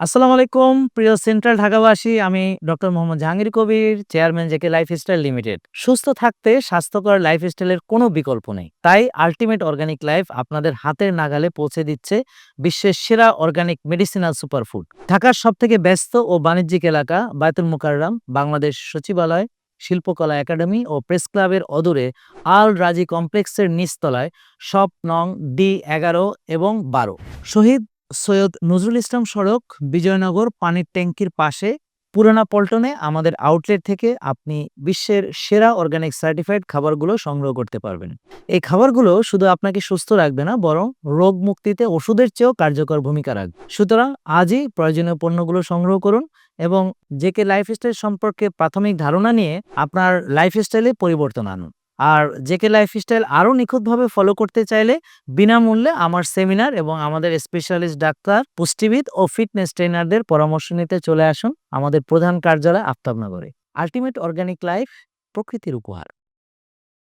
আসসালামু আলাইকুম, প্রিয় সেন্ট্রাল ঢাকাবাসী। আমি doctor Mohammad Jahangir Kabir, chairman J K lifestyle limited. সুস্থ থাকতে স্বাস্থ্যকর লাইফস্টাইলের কোনো বিকল্প নেই। তাই আলটিমেট অর্গানিক লাইফ আপনাদের হাতের নাগালে পৌঁছে দিচ্ছে বিশ্বের সেরা অর্গানিক মেডিসিনাল সুপারফুড। ঢাকার সবথেকে ব্যস্ত ও বাণিজ্যিক এলাকা বায়তুল মুকাররম, বাংলাদেশ সচিবালয়, শিল্পকলা একাডেমি ও প্রেস ক্লাবের অদূরে আল রাজি কমপ্লেক্সের নিচতলায় শপ নং ডি এগারো এবং বারো। শহীদ সৈয়দ নজরুল ইসলাম সড়ক, বিজয়নগর পানির ট্যাঙ্কির পাশে, পুরানা পল্টনে আমাদের আউটলেট থেকে আপনি বিশ্বের সেরা অর্গানিক সার্টিফাইড খাবারগুলো সংগ্রহ করতে পারবেন। এই খাবারগুলো শুধু আপনাকে সুস্থ রাখবে না, বরং রোগ মুক্তিতে ওষুধের চেয়েও কার্যকর ভূমিকা রাখবে। সুতরাং আজই প্রয়োজনীয় পণ্যগুলো সংগ্রহ করুন এবং জেকে লাইফস্টাইল সম্পর্কে প্রাথমিক ধারণা নিয়ে আপনার লাইফস্টাইলে পরিবর্তন আনুন। আর জেকে লাইফস্টাইল আরও নিখুঁতভাবে ফলো করতে চাইলে বিনামূল্যে আমার সেমিনার এবং আমাদের স্পেশালিস্ট ডাক্তার, পুষ্টিবিদ ও ফিটনেস ট্রেনারদের পরামর্শ নিতে চলে আসুন। আমাদের প্রধান কার্যালয় আফতাবনগরে। আলটিমেট অর্গানিক লাইফ প্রকৃতির উপহার।